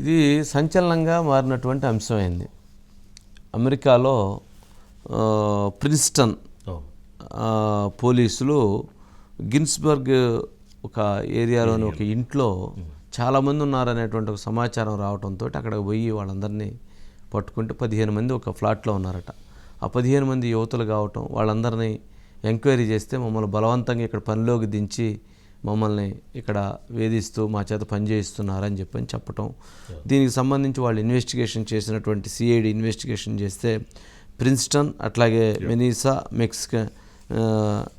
ఇది సంచలనంగా మారినటువంటి అంశమైంది. అమెరికాలో ప్రిన్స్టన్ పోలీసులు గిన్స్బర్గ్ ఒక ఏరియాలోని ఒక ఇంట్లో చాలామంది ఉన్నారనేటువంటి ఒక సమాచారం రావడంతో అక్కడికి పోయి వాళ్ళందరినీ పట్టుకుంటే పదిహేను మంది ఒక ఫ్లాట్లో ఉన్నారట. ఆ పదిహేను మంది యువతులు కావటం వాళ్ళందరినీ ఎంక్వైరీ చేస్తే మమ్మల్ని బలవంతంగా ఇక్కడ పనిలోకి దించి మమ్మల్ని ఇక్కడ వేధిస్తూ మా చేత పని చేయిస్తున్నారని చెప్పని చెప్పటం. దీనికి సంబంధించి వాళ్ళు ఇన్వెస్టిగేషన్ చేసినటువంటి సిఐడి ఇన్వెస్టిగేషన్ చేస్తే ప్రిన్స్టన్ అట్లాగే మెనీసా మెక్సిక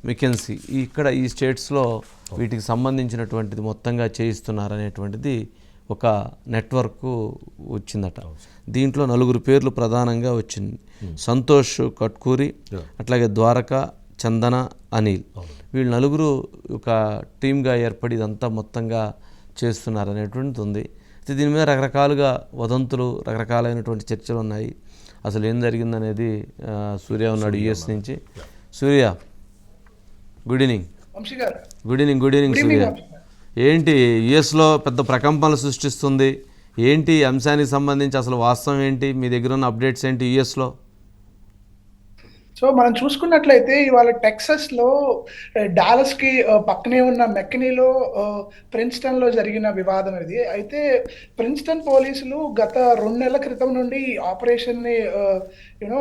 మెకెన్సీ ఇక్కడ ఈ స్టేట్స్లో వీటికి సంబంధించినటువంటిది మొత్తంగా చేయిస్తున్నారనేటువంటిది ఒక నెట్వర్క్ వచ్చిందట. దీంట్లో నలుగురు పేర్లు ప్రధానంగా వచ్చింది. సంతోష్ కట్కూరి అట్లాగే ద్వారక చందన అనిల్. వీళ్ళు నలుగురు ఒక టీమ్గా ఏర్పడి ఇదంతా మొత్తంగా చేస్తున్నారు అనేటువంటిది ఉంది. అయితే దీని మీద రకరకాలుగా వదంతులు రకరకాలైనటువంటి చర్చలు ఉన్నాయి. అసలు ఏం జరిగిందనేది సూర్య ఉన్నాడు యుఎస్ నుంచి. Surya good evening. Good evening good evening Surya. ఏంటి యుఎస్లో పెద్ద ప్రకంపనలు సృష్టిస్తుంది? ఏంటి అంశానికి సంబంధించి అసలు వాస్తవం ఏంటి? మీ దగ్గర ఉన్న అప్డేట్స్ ఏంటి యుఎస్లో? సో మనం చూసుకున్నట్లయితే ఇవాళ టెక్సస్లో డాలస్కి పక్కనే ఉన్న మెక్కనీలో ప్రిన్స్టన్లో జరిగిన వివాదం ఇది. అయితే ప్రిన్స్టన్ పోలీసులు గత రెండు నెలల క్రితం నుండి ఆపరేషన్ని యూనో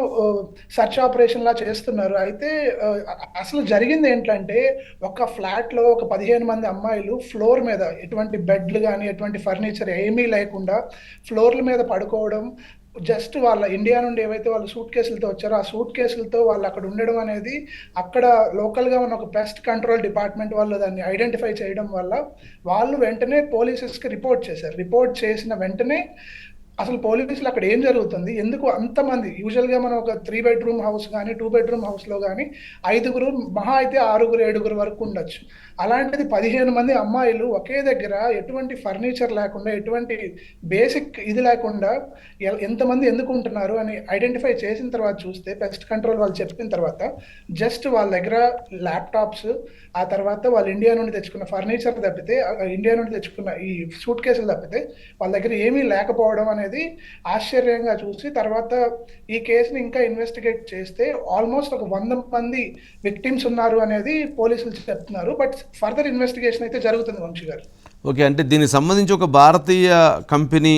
సర్చ్ ఆపరేషన్లా చేస్తున్నారు. అయితే అసలు జరిగింది ఏంటంటే ఒక ఫ్లాట్లో ఒక పదిహేను మంది అమ్మాయిలు ఫ్లోర్ మీద ఎటువంటి బెడ్లు కానీ ఎటువంటి ఫర్నిచర్ ఏమీ లేకుండా ఫ్లోర్ల మీద పడుకోవడం జస్ట్ వాళ్ళ ఇండియా నుండి ఏవైతే వాళ్ళు సూట్ కేసులతో వచ్చారో ఆ సూట్ కేసులతో వాళ్ళు అక్కడ ఉండడం అనేది అక్కడ లోకల్గా ఉన్న ఒక పెస్ట్ కంట్రోల్ డిపార్ట్మెంట్ వాళ్ళు దాన్ని ఐడెంటిఫై చేయడం వల్ల వాళ్ళు వెంటనే పోలీసెస్కి రిపోర్ట్ చేశారు. రిపోర్ట్ చేసిన వెంటనే అసలు పోలీసులు అక్కడ ఏం జరుగుతుంది? ఎందుకు అంతమంది యూజువల్గా మనం ఒక త్రీ బెడ్రూమ్ హౌస్ కానీ టూ బెడ్రూమ్ హౌస్లో కానీ ఐదుగురు మహా అయితే ఆరుగురు ఏడుగురు వరకు ఉండొచ్చు. అలాంటిది పదిహేను మంది అమ్మాయిలు ఒకే దగ్గర ఎటువంటి ఫర్నిచర్ లేకుండా ఎటువంటి బేసిక్ ఇది లేకుండా ఎంతమంది ఎందుకు ఉంటున్నారు అని ఐడెంటిఫై చేసిన తర్వాత చూస్తే పెస్ట్ కంట్రోల్ వాళ్ళు చెప్పిన తర్వాత జస్ట్ వాళ్ళ దగ్గర ల్యాప్టాప్స్ ఆ తర్వాత వాళ్ళు ఇండియా నుండి తెచ్చుకున్న ఫర్నిచర్ తప్పితే ఇండియా నుండి తెచ్చుకున్న ఈ సూట్ కేసులు తప్పితే వాళ్ళ దగ్గర ఏమీ లేకపోవడం అనేది ఆశ్చర్యంగా చూసి తర్వాత ఈ కేసుని ఇంకా ఇన్వెస్టిగేట్ చేస్తే ఆల్మోస్ట్ ఒక వంద మంది విక్టిమ్స్ ఉన్నారు అనేది పోలీసులు చెప్తున్నారు. బట్ ఫర్దర్ ఇన్వెస్టిగేషన్ అయితే జరుగుతుంది వంశీ గారు. ఓకే అంటే దీనికి సంబంధించి ఒక భారతీయ కంపెనీ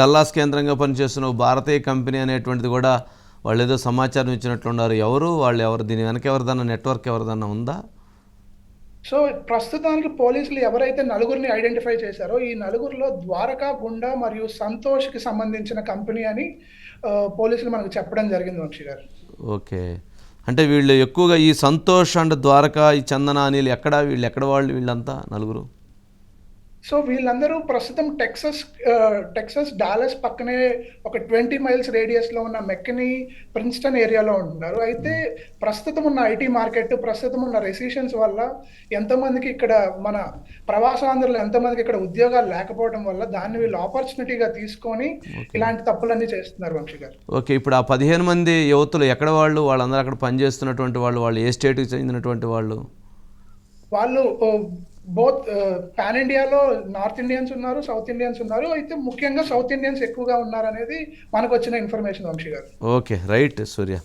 డల్లాస్ కేంద్రంగా పనిచేస్తున్న భారతీయ కంపెనీ అనేటువంటిది కూడా వాళ్ళు ఏదో సమాచారం ఇచ్చినట్లున్నారు. ఎవరు? వాళ్ళు ఎవరు? దీని వెనక ఎవరిదన్నా నెట్వర్క్ ఎవరిదన్నా ఉందా? సో ప్రస్తుతానికి పోలీసులు ఎవరైతే నలుగురిని ఐడెంటిఫై చేశారో ఈ నలుగురిలో ద్వారకా గుండా మరియు సంతోష్కి సంబంధించిన కంపెనీ అని పోలీసులు మనకు చెప్పడం జరిగింది వంశీ గారు. ఓకే. అంటే వీళ్ళు ఎక్కువగా ఈ సంతోష్ అండ్ ద్వారకా ఈ చందన అనిల్ ఎక్కడ వీళ్ళు ఎక్కడ వాళ్ళు వీళ్ళంతా నలుగురు? సో వీళ్ళందరూ ప్రస్తుతం టెక్సస్ టెక్సస్ డాలస్ పక్కనే ఒక ట్వంటీ మైల్స్ రేడియస్లో ఉన్న మెక్కనీ ప్రిన్స్టన్ ఏరియాలో ఉంటున్నారు. అయితే ప్రస్తుతం ఉన్న ఐటీ మార్కెట్ ప్రస్తుతం ఉన్న రెసిషన్స్ వల్ల ఎంతమందికి ఇక్కడ మన ప్రవాసాంధ్రులు ఎంతమందికి ఇక్కడ ఉద్యోగాలు లేకపోవడం వల్ల దాన్ని వీళ్ళు ఆపర్చునిటీగా తీసుకొని ఇలాంటి తప్పులన్నీ చేస్తున్నారు వంశీ గారు. ఓకే ఇప్పుడు ఆ పదిహేను మంది యువతులు ఎక్కడ వాళ్ళు? వాళ్ళందరూ అక్కడ పనిచేస్తున్నటువంటి వాళ్ళు వాళ్ళు ఏ స్టేట్కి చెందినటువంటి వాళ్ళు? వాళ్ళు బోత్ పాన్ ఇండియాలో నార్త్ ఇండియన్స్ ఉన్నారు సౌత్ ఇండియన్స్ ఉన్నారు. అయితే ముఖ్యంగా సౌత్ ఇండియన్స్ ఎక్కువగా ఉన్నారు అనేది మనకు వచ్చిన information Vamsi garu. Okay right Surya.